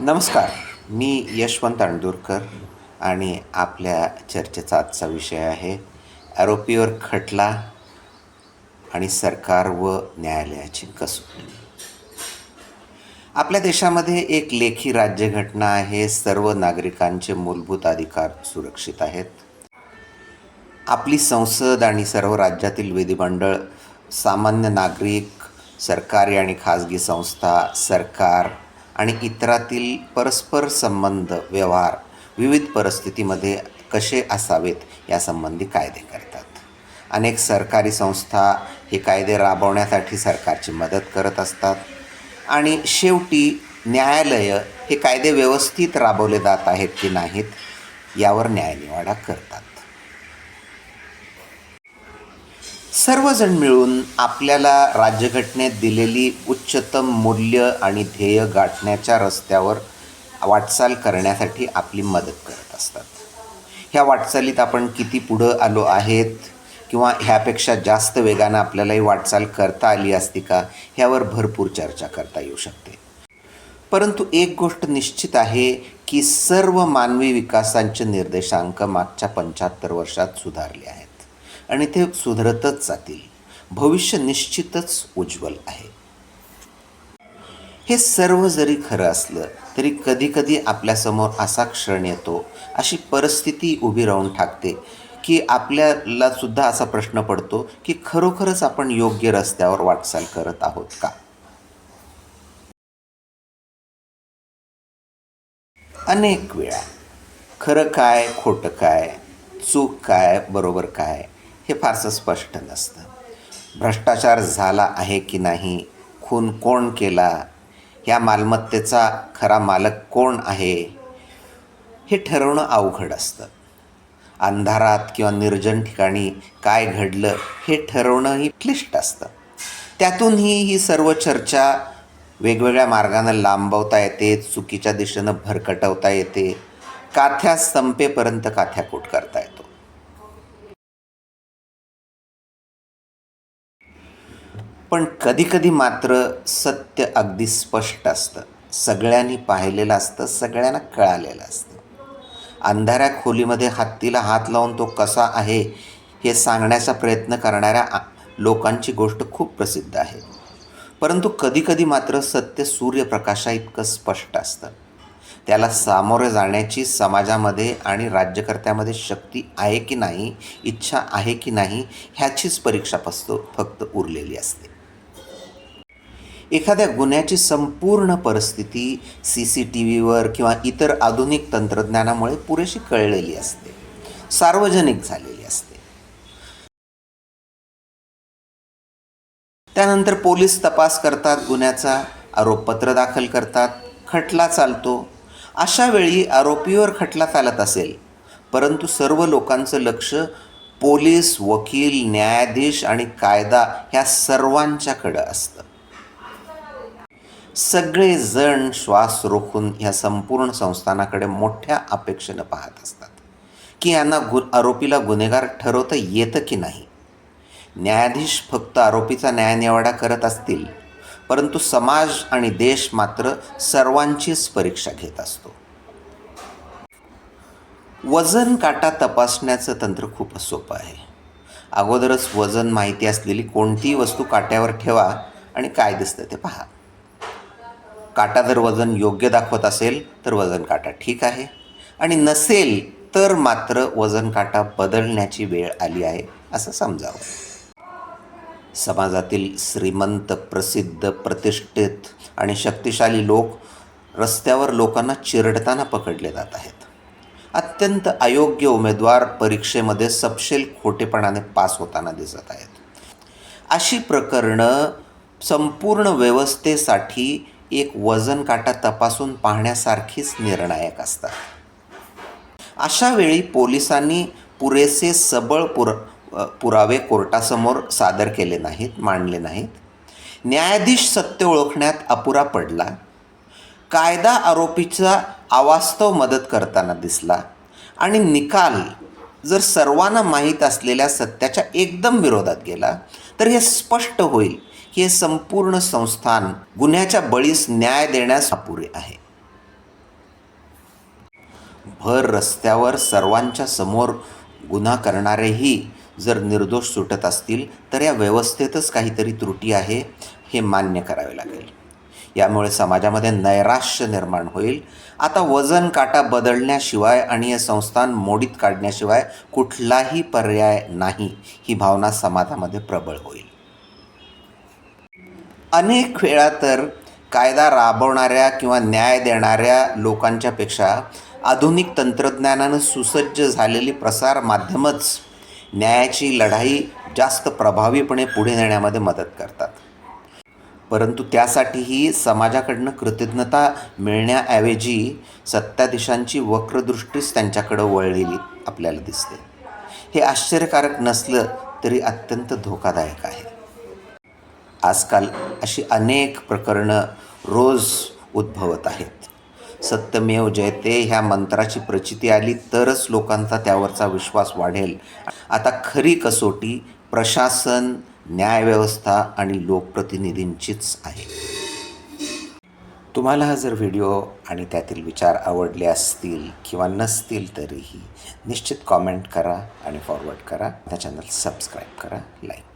नमस्कार. मी यशवंत अणदूरकर आणि आपल्या चर्चेचा आजचा विषय आहे आरोपीवर खटला आणि सरकार व न्यायालयाची कसून आपल्या देशामध्ये एक लेखी राज्यघटना आहे सर्व नागरिकांचे मूलभूत अधिकार सुरक्षित आहेत. आपली संसद आणि सर्व राज्यातील विधिमंडळ सामान्य नागरिक सरकारी आणि खाजगी संस्था सरकार आणि इतरातील परस्पर संबंध व्यवहार विविध परिस्थितीमध्ये कसे असावेत यासंबंधी कायदे करतात. अनेक सरकारी संस्था हे कायदे राबवण्यासाठी सरकारची मदत करत असतात आणि शेवटी न्यायालयं हे कायदे व्यवस्थित राबवले जात आहेत की नाहीत यावर न्यायनिवाडा करतात. सर्वजण मिळून आपल्याला राज्यघटनेत दिलेली उच्चतम मूल्य आणि ध्येय गाठण्याच्या रस्त्यावर वाटचाल करण्यासाठी आपली मदत करत असतात. ह्या वाटचालीत आपण किती पुढं आलो आहेत किंवा ह्यापेक्षा जास्त वेगानं आपल्यालाही वाटचाल करता आली असती का ह्यावर भरपूर चर्चा करता येऊ शकते. परंतु एक गोष्ट निश्चित आहे की सर्व मानवी विकासांचे निर्देशांक मागच्या पंच्याहत्तर वर्षात सुधारले आहेत. आणि ते सुधरतच जातील. भविष्य निश्चितच उज्ज्वल आहे. हे सर्व जरी खरं असलं तरी कधीकधी आपल्यासमोर असा क्षण येतो अशी परिस्थिती उभी राहून टाकते की आपल्याला सुद्धा असा प्रश्न पडतो की खरोखरच आपण योग्य रस्त्यावर वाटचाल करत आहोत का? अनेक वेळा. खरं काय खोटं काय चूक काय बरोबर काय हे फारसं स्पष्ट नसतं. भ्रष्टाचार झाला आहे की नाही? खून कोण केला? या मालमत्तेचा खरा मालक कोण आहे? हे ठरवणं अवघड असतं. अंधारात किंवा निर्जन ठिकाणी काय घडलं हे ठरवणंही क्लिष्ट असतं. त्यातूनही ही सर्व चर्चा वेगवेगळ्या मार्गानं लांबवता येते चुकीच्या दिशेनं भरकटवता येते काथ्या संपेपर्यंत काथ्याकूट करता येते पण कधीकधी मात्र सत्य अगदी स्पष्ट असतं. सगळ्यांनी पाहिलेलं असतं सगळ्यांना कळालेलं असतं. अंधाऱ्या खोलीमध्ये हत्तीला हात लावून तो कसा आहे हे सांगण्याचा प्रयत्न करणाऱ्या लोकांची गोष्ट खूप प्रसिद्ध आहे. परंतु कधीकधी मात्र सत्य सूर्यप्रकाशा इतकं स्पष्ट असतं. त्याला सामोरे जाण्याची समाजामध्ये आणि राज्यकर्त्यामध्ये शक्ती आहे की नाही इच्छा आहे की नाही ह्याचीच परीक्षा फसतो फक्त उरलेली असते. एखाद्या गुन्ह्याची संपूर्ण परिस्थिती सी सी टी व्हीवर किंवा इतर आधुनिक तंत्रज्ञानामुळे पुरेशी कळलेली असते. सार्वजनिक झालेली असते. त्यानंतर पोलीस तपास करतात गुन्ह्याचा आरोपपत्र दाखल करतात खटला चालतो. अशा वेळी आरोपीवर खटला चालत असेल परंतु सर्व लोकांचं लक्ष पोलीस वकील न्यायाधीश आणि कायदा ह्या सर्वांच्याकडं असतं. सगळे जण श्वास रोखून ह्या संपूर्ण संस्थानाकडे मोठ्या अपेक्षेनं पाहत असतात. की यांना गु आरोपीला गुन्हेगार ठरवता येतं की नाही? न्यायाधीश फक्त आरोपीचा न्यायनिवाडा करत असतील परंतु समाज आणि देश मात्र सर्वांचीच परीक्षा घेत असतो. वजन काटा तपासण्याचं तंत्र खूपच सोपं आहे. अगोदरच वजन माहिती असलेली कोणतीही वस्तू काट्यावर ठेवा आणि काय दिसतं ते पहा. काटा जर वजन योग्य दाखवत असेल तर वजन काटा ठीक आहे. आणि नसेल तर मात्र वजन काटा बदलण्याची वेळ आली आहे असं समजावं. समाजातील श्रीमंत प्रसिद्ध प्रतिष्ठित आणि शक्तिशाली लोक रस्त्यावर लोकांना चिरडताना पकडले जात आहेत. अत्यंत अयोग्य उमेदवार परीक्षेमध्ये सपशेल खोटेपणाने पास होताना दिसत आहेत. अशी प्रकरणं संपूर्ण व्यवस्थेसाठी एक वजन काटा तपासून पाहण्यासारखीच निर्णायक असतात. अशा वेळी पोलिसांनी पुरेसे सबळ पुर पुरावे कोर्टासमोर सादर केले नाहीत मांडले नाहीत. न्यायाधीश सत्य ओळखण्यात अपुरा पडला. कायदा आरोपीचा अवास्तव मदत करताना दिसला आणि निकाल जर सर्वांना माहीत असलेल्या सत्याच्या एकदम विरोधात गेला तर हे स्पष्ट होईल हे संपूर्ण संस्थान गुन्ह्याच्या बळीस न्याय देण्यास अपुरे आहे. भर रस्त्यावर सर्वांच्या समोर गुन्हा करणारेही जर निर्दोष सुटत असतील तर या व्यवस्थेतच काहीतरी त्रुटी आहे हे मान्य करावे लागेल. यामुळे समाजामध्ये नैराश्य निर्माण होईल. आता वजन काटा बदलण्याशिवाय आणि हे संस्थान मोडीत काढण्याशिवाय कुठलाही पर्याय नाही ही भावना समाजामध्ये प्रबळ होईल. अनेक वेळा तर कायदा राबवणाऱ्या किंवा न्याय देणाऱ्या लोकांच्यापेक्षा आधुनिक तंत्रज्ञानानं सुसज्ज झालेली प्रसार माध्यमच न्यायाची लढाई जास्त प्रभावीपणे पुढे नेण्यामध्ये मदत करतात. परंतु त्यासाठीही समाजाकडनं कृतज्ञता मिळण्याऐवजी सत्ताधीशांची वक्रदृष्टीच त्यांच्याकडं वळलेली आपल्याला दिसते. हे आश्चर्यकारक नसलं तरी अत्यंत धोकादायक आहे. आजकाल अशी अनेक प्रकरणं रोज उद्भवत आहेत. सत्यमेव जयते ह्या मंत्राची प्रचिती आली तरच लोकांचा त्यावरचा विश्वास वाढेल. आता खरी कसोटी प्रशासन न्यायव्यवस्था आणि लोकप्रतिनिधींचीच आहे. तुम्हाला हा जर व्हिडिओ आणि त्यातील विचार आवडले असतील किंवा नसतील तरीही निश्चित कॉमेंट करा आणि फॉरवर्ड करा. त्या चॅनल सबस्क्राईब करा लाईक